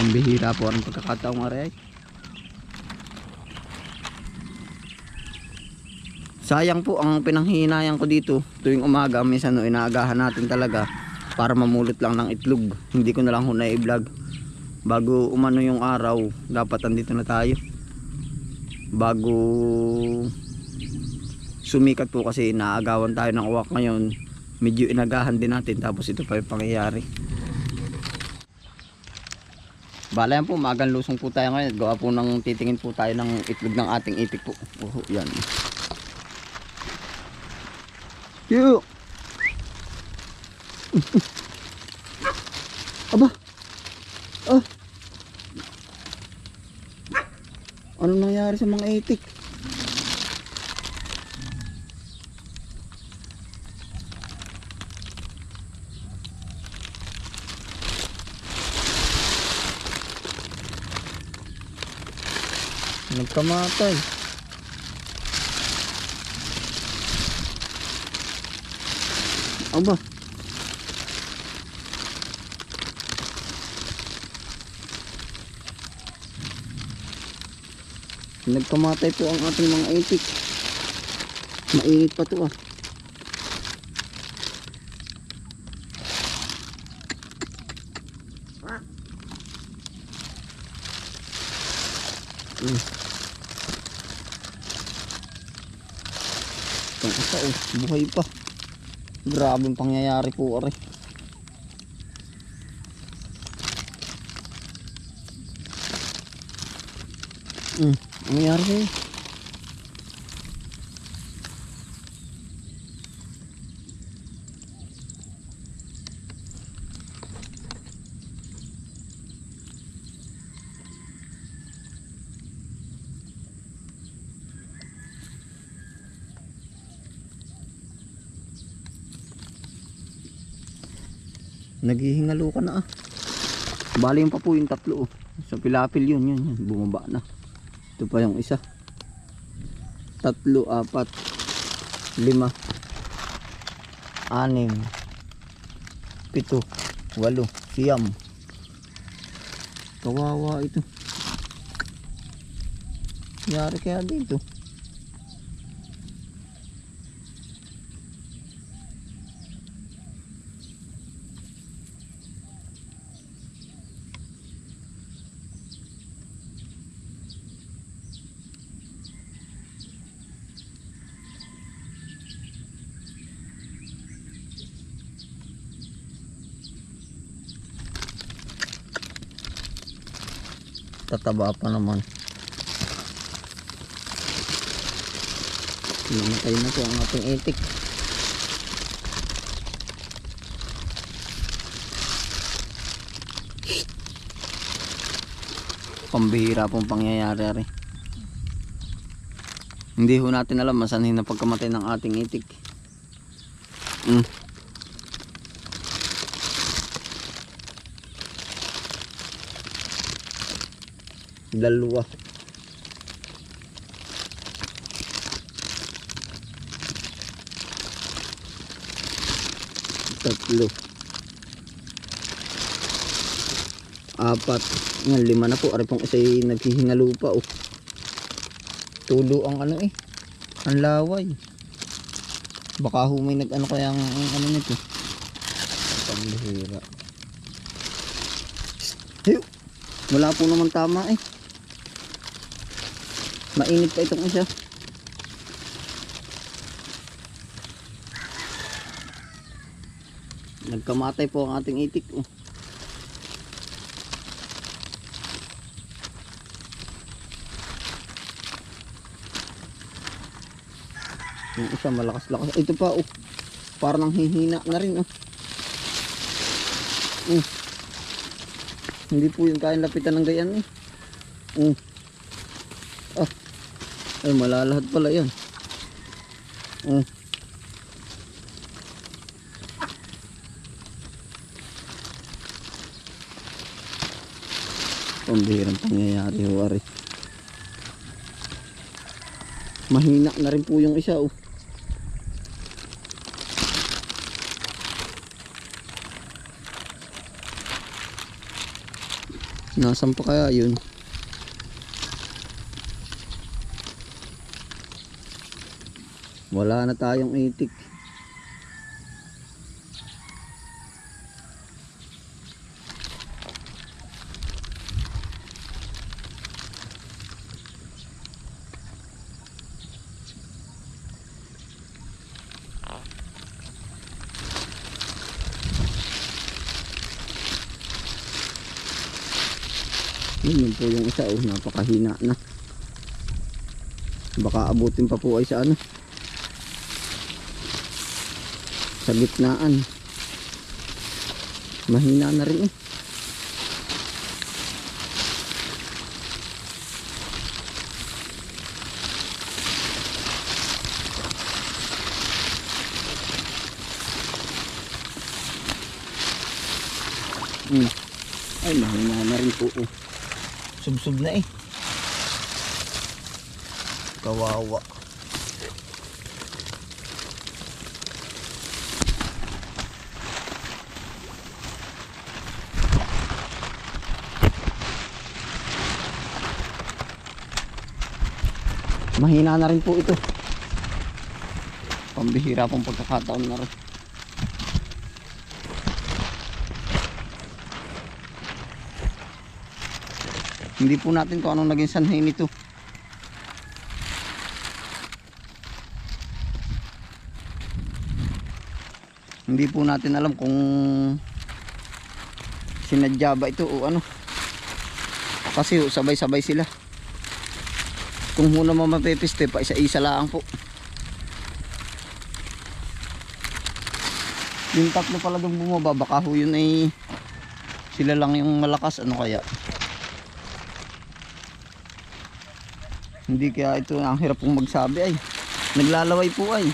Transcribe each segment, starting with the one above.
Pambihira po ang pagkakataong aray. Sayang po ang pinanghihinayan ko dito tuwing umaga. Minsan no, inaagahan natin talaga para mamulot lang ng itlog. Hindi ko na lang ho na-vlog. Bago umano yung araw, dapat andito na tayo. Bago sumikat po kasi naagawan tayo ng uwak ngayon. Medyo inagahan din natin tapos ito pa yung pangyayari. Bala yan po, magang lusong po tayo ngayon. Gawa po ng titingin po tayo ng itlog ng ating itik po. Oh, yan. Yo! Aba! Ah! Ano nangyari sa mga itik? Nagkamatay. Aba. Nagkamatay po ang ating mga itik. Mainit pa to ah. Buhay pa. Grabing pangyayari po are. Hmm, ang nangyari sa'yo? Naghihingalo ka na ah. Bali yung pa po yung tatlo oh. Sa pilapil yun, yun, yun. Bumaba na. Ito pa yung isa. Tatlo, apat, lima, anim, pito, walo, siyam. Kawawa ito. Yari kaya dito. Tataba pa naman. Namatay na po ang ating itik. Pambihira pong pangyayari ari. Hindi ho natin alam masanhin na pagkamatay ng ating itik. Mm. Dalawa. Tatlo. Apat. Yan, lima na po. Ari pong isa naghihingalo pa oh. Tulo ang ano eh. Ang laway. Baka ho may nag ano kaya ang, ano nito. Hiyo. Wala po naman tama eh. Mainit pa itong isa. Nagkamatay po ang ating itik. Oh. Yung isa malakas-lakas. Ito pa oh. Parang hihina na rin oh. Mm. Hindi po yung kayang lapitan ng gayan eh. Mm. Ah. Ay, malalahat pala yan. Mm. Pambihirang pangyayari ho, ari. Mahina na rin po yung isa, oh. Nasaan pa kaya yun? Wala na tayong itik. Yun, po yung isa oh, napakahina na. Baka abutin pa po ay sa ano. Sa gitnaan. Mahina na rin eh. Hmm. Ay, mahina na rin po. Oh. Subsub na eh. Kawawa. Mahina na rin po ito. Pambihira pong pagkakataon na rin. Hindi po natin kung anong naging sanhay nito. Hindi po natin alam kung sinadya ba ito o ano. Kasi oh, sabay-sabay sila. Kung muna mo mapipiste pa isa-isa lang po. Yung tatlo pala doon bumaba baka ho yun ay sila lang yung malakas ano kaya. Hindi kaya ito ang hirap pong magsabi ay. Naglalaway po ay.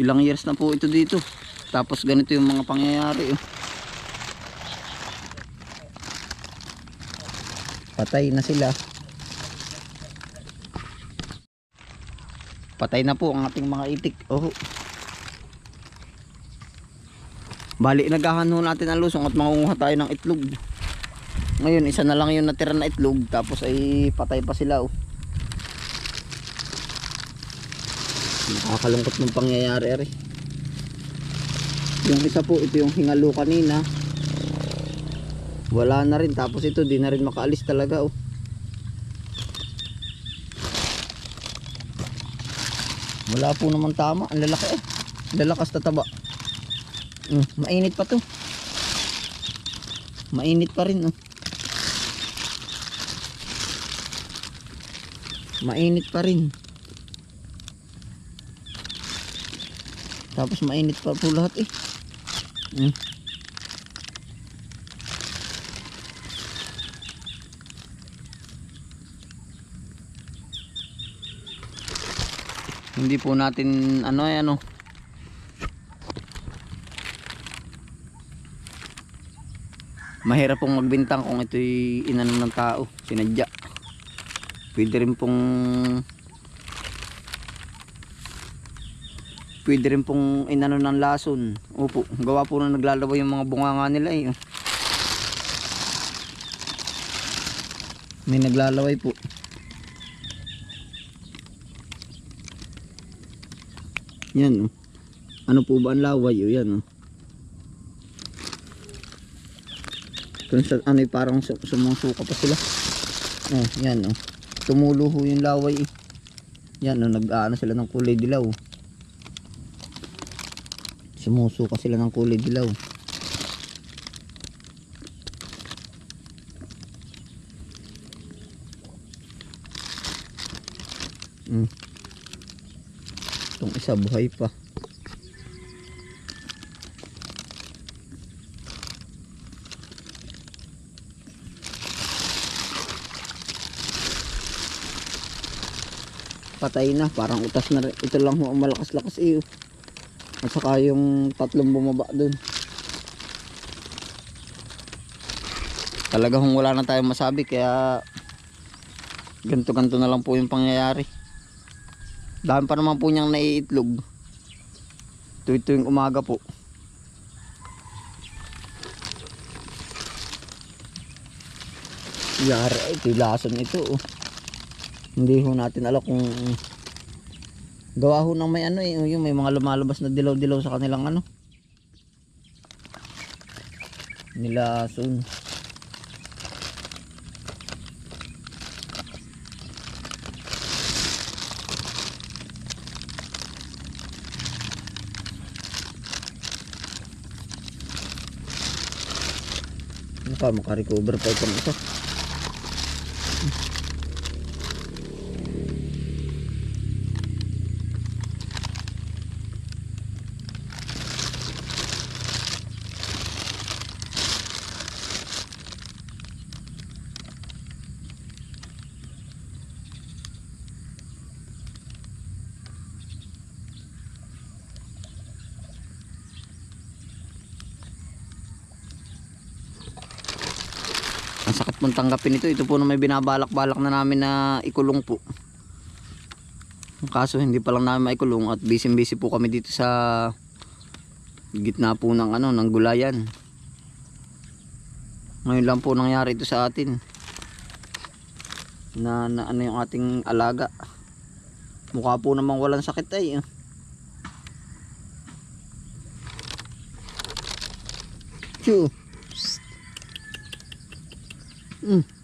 Ilang years na po ito dito. Tapos ganito yung mga pangyayari. Oh. Patay na sila. Patay na po ang ating mga itik. Oh. Bali, naghahanho natin ang lusong at mangunguha tayo ng itlog. Ngayon, isa na lang yung natira na itlog. Tapos ay patay pa sila. Oh. Nakakalungkot ng pangyayari. Ari. Yung isa po, ito yung hingalo kanina. Wala na rin. Tapos ito, di na rin makaalis talaga. Oh. Wala po naman tama. Ang lalaki eh. Lalakas tataba. Mm, mainit pa to. Mainit pa rin. Oh. mainit pa rin tapos mainit pa po lahat eh mm. Hindi po natin ano ay ano. Mahirap pong magbintang kung ito'y inanom ng tao sinadya. Pwede rin pong pwede rin pong inano ng lason. Opo gawa po na naglalaway yung mga bunganga nila eh. May naglalaway po yan oh. ano po ba ang laway oh yan oh kung sa ano eh, parang sum- sumusuka pa sila oh yan oh tumulo ho yung laway eh. Yan, no, nag-aano sila ng kulay dilaw. Sumusuka sila ng kulay dilaw. Mm. Itong isa buhay pa. patay na parang utas na rin. Ito lang ho ang malakas-lakas iyo at saka yung tatlong bumaba dun. Talaga hong wala na tayong masabi kaya ganto ganto na lang po yung pangyayari dami pa naman po niyang naiitlog tuwing umaga po Yari, ay, ito lason ito. Oh. Hindi ho natin alam kung gawa ho ng may ano eh, yung may mga lumalabas na dilaw-dilaw sa kanilang ano. Nilason. Maka makarecover pa itong isa. Pong tanggapin ito. Ito po na may binabalak-balak na namin na ikulong po. Kaso hindi pa lang namin maikulong at busy-busy po kami dito sa gitna po ng ano ng gulayan. Ngayon lang po nangyari ito sa atin. Na, na ano yung ating alaga. Mukha po namang walang sakit ay. oh. Chew. Mm.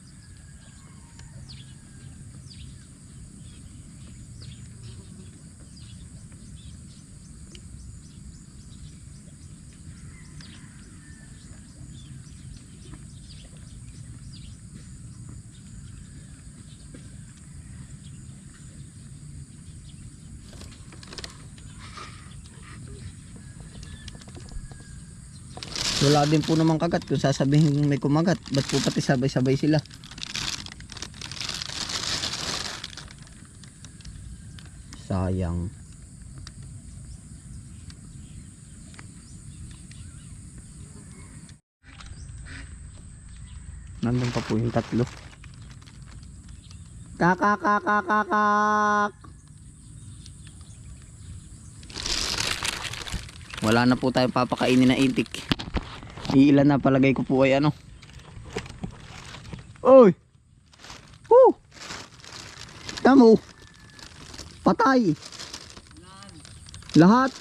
Wala din po namang kagat kung sasabihin may kumagat. Ba't po pati sabay-sabay sila? Sayang. Nandun pa po yung tatlo. Kakakakakakak! Wala na po tayong papakainin na itik. Iilan na palagay ko po ay ano. Oy! Woo! Tamo! Patay! Lahat?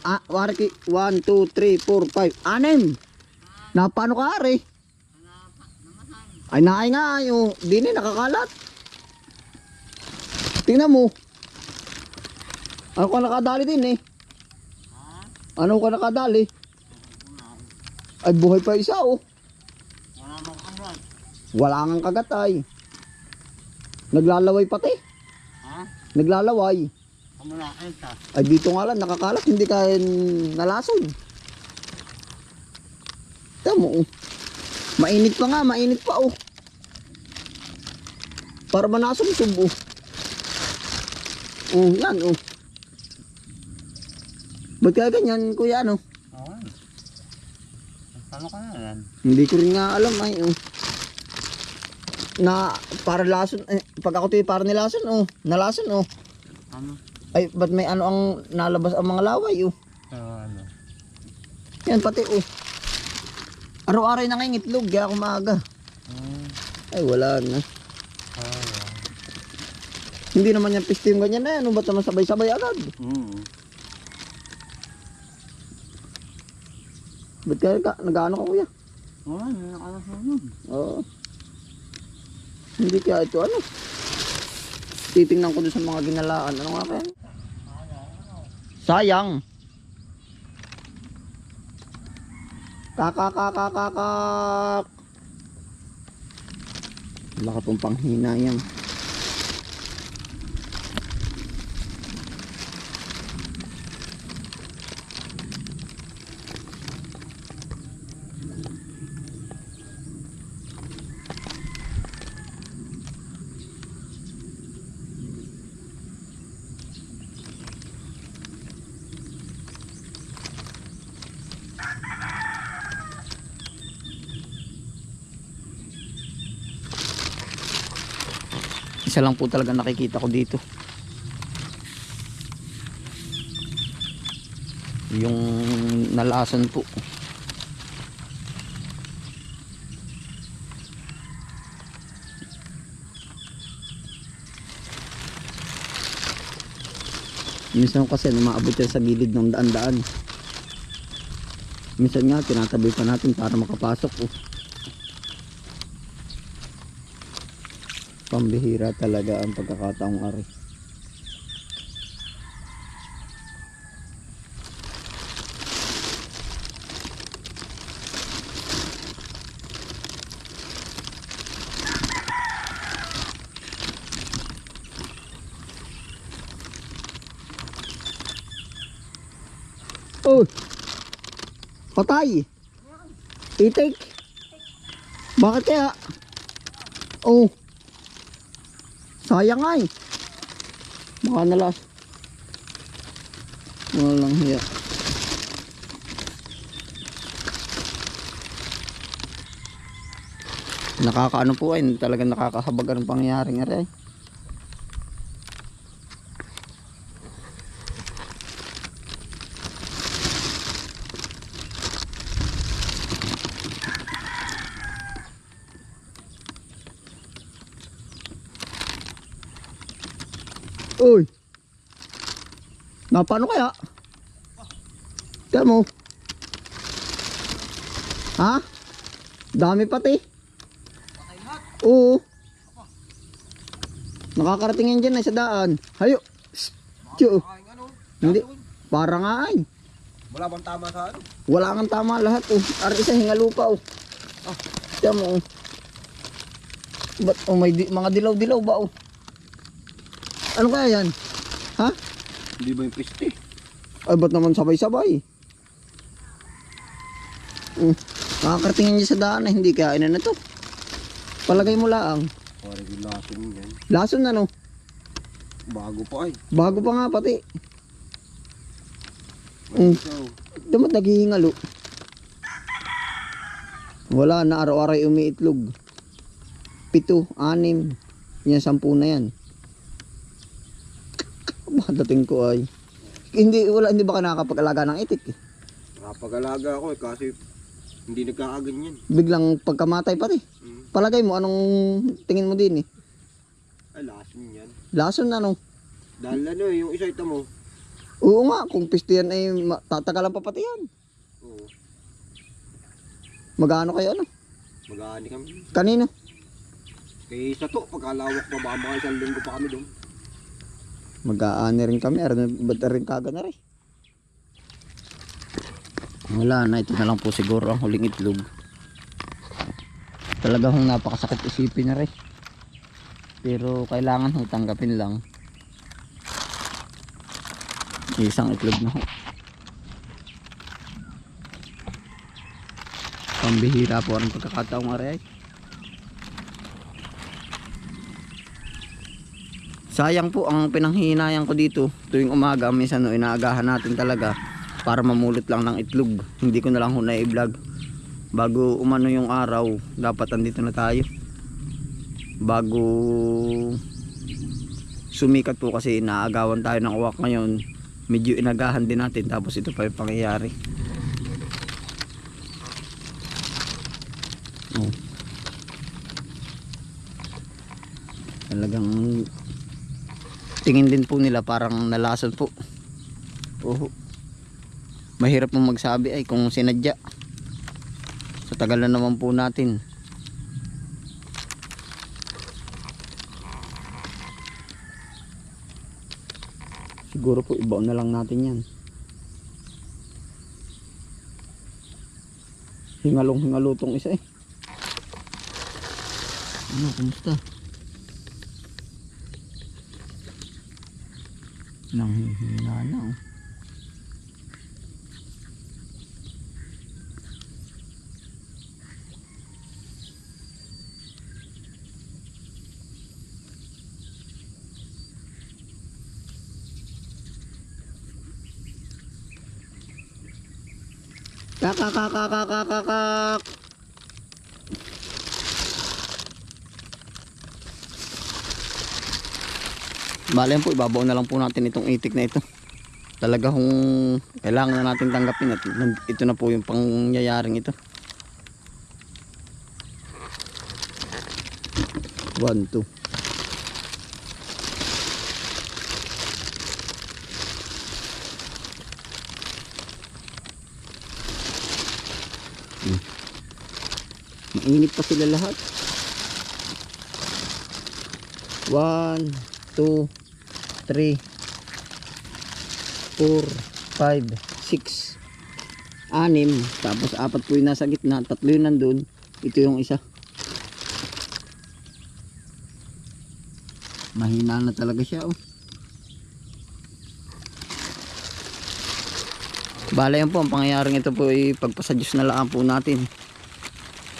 Ah, warki 1, 2, 3, 4, 5, 6 Napano ka ari? Ay naay nga yung dini nakakalat. Tingnan mo. Ano ka nakadali din eh? Ano ka nakadali? Ay buhay pa isa oh. Wala mong kamran. Wala ngang kagat ay. Naglalaway pati. Ha? Naglalaway. Kamura enta. Ay dito nga lang nakakalat hindi ka nalason. Tama mo oh. Mainit pa nga, mainit pa oh. Para ba nasumsum oh. Oh, yan oh. Ba't kaya ganyan kuya ano? Paano ka yan? Hindi ko rin nga alam ay oh. Na para lason eh, pag ako tayo para nilason oh, nalason oh. Ano? Ay ba't may ano ang nalabas ang mga laway oh. Oo, ano? Yan pati oh. Araw-araw na ngayon itlog, kaya kumaga. Hmm. Ay wala na. Oo. Hindi naman yan piste yung ganyan na yan. Ano ba't naman sabay-sabay agad? Hmm. Ba't kaya ka, nag-ano ka kuya? Oo, ano nakalas mo nun? Oo. Hindi kaya ito ano. Titingnan ko doon sa mga ginalaan. Ano nga kaya? Sayang. Kakakakakakak. Baka pong panghina yan. isa lang po talaga nakikita ko dito. Yung nalason po. Minsan kasi lumaabot yan sa gilid ng daan-daan. Minsan nga tinatabi pa natin para makapasok oh. Pambihira talaga ang pagkakataong ari. Oh! Patay! Itik! Bakit kaya? Oh! Sayang ay! Baka nalas. Walang hiya. Nakakaano po ay, talagang nakakahabag ang pangyayari nga rin. Na paano kaya? Kaya mo? Ha? Dami pati. Oo. Nakakarating yan dyan ay sa daan. Hayo. Tiyo. Hindi. Para nga ay. Wala bang tama sa ano? Wala kang tama lahat oh. Ari isa hingalupa oh. Ah, tiyan mo oh. Ba't oh, may di- mga dilaw-dilaw ba oh? Ano kaya yan? Ha? Hindi ba yung piste? Ay, ba't naman sabay-sabay? Oh, nakakarating niya sa daan na hindi kaya ina na to. Palagay mo laang. Parang yung lasin yan. Lason na no. Bago pa ay. Bago pa nga pati. Mm. So, Damat naghihingalo. Wala na araw-araw umiitlog. Pito, anim. Yan, sampu na yan. Dating ko ay. Hindi, wala, hindi ba ka nakakapag-alaga ng itik? eh? nakapag-alaga ako eh kasi hindi nagkakaganyan. Biglang pagkamatay pati. Mm. Palagay mo, anong tingin mo din eh? Ay, lasin yan. Lason na no? Dahil ano eh, yung isa ito mo. Oo nga, kung pisto yan ay tatagalan pa pati yan. Oo. Magano kayo ano? Mag-aani kami. Kanino? Kay sa to, pagkalawak pa baka mga isang linggo pa kami doon. Mag-aani rin kami, ba't rin kaga na rin? Wala na, ito na lang po siguro ang huling itlog. Talaga hong napakasakit isipin na rin. Pero kailangan hong tanggapin lang. Isang itlog na ho. Pambihira po ang pagkakataong aray. Sayang po ang pinanghihinayan ko dito tuwing umaga minsan no inaagahan natin talaga para mamulot lang ng itlog. Hindi ko na lang ho na-vlog. Bago umano yung araw, dapat andito na tayo. Bago sumikat po kasi naagawan tayo ng uwak ngayon. Medyo inagahan din natin tapos ito pa yung pangyayari. Oh. Talagang tingin din po nila parang nalason po. Oo. Mahirap mong magsabi ay kung sinadya. Sa tagal na naman po natin. Siguro po ibaon na lang natin yan. Hingalong hingalutong isa eh. Ano, kumusta? Nanghihina na oh. Kakakakakakakak. Bale po, ibabaw na lang po natin itong itik na ito. Talaga kung kailangan na natin tanggapin at ito na po yung pangyayaring ito. 1, 2. Hmm. Mainit pa sila lahat. 1, 2, 3, 4, 5, 6, anim. Tapos apat po yung nasa gitna. Tatlo yung nandun. Ito yung isa. Mahina na talaga siya oh. Bala yan po, ang pangyayaring ito po ay pagpasadyos na laan po natin.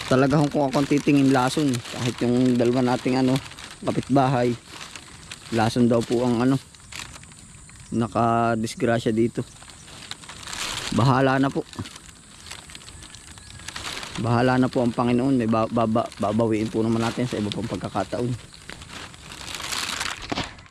Talaga kung akong titingin lason, kahit yung dalawa nating ano, kapitbahay, lason daw po ang ano, nakadisgrasya dito. Bahala na po. Bahala na po ang Panginoon, may ba- baba- babawiin po naman natin sa iba pang pagkakataon.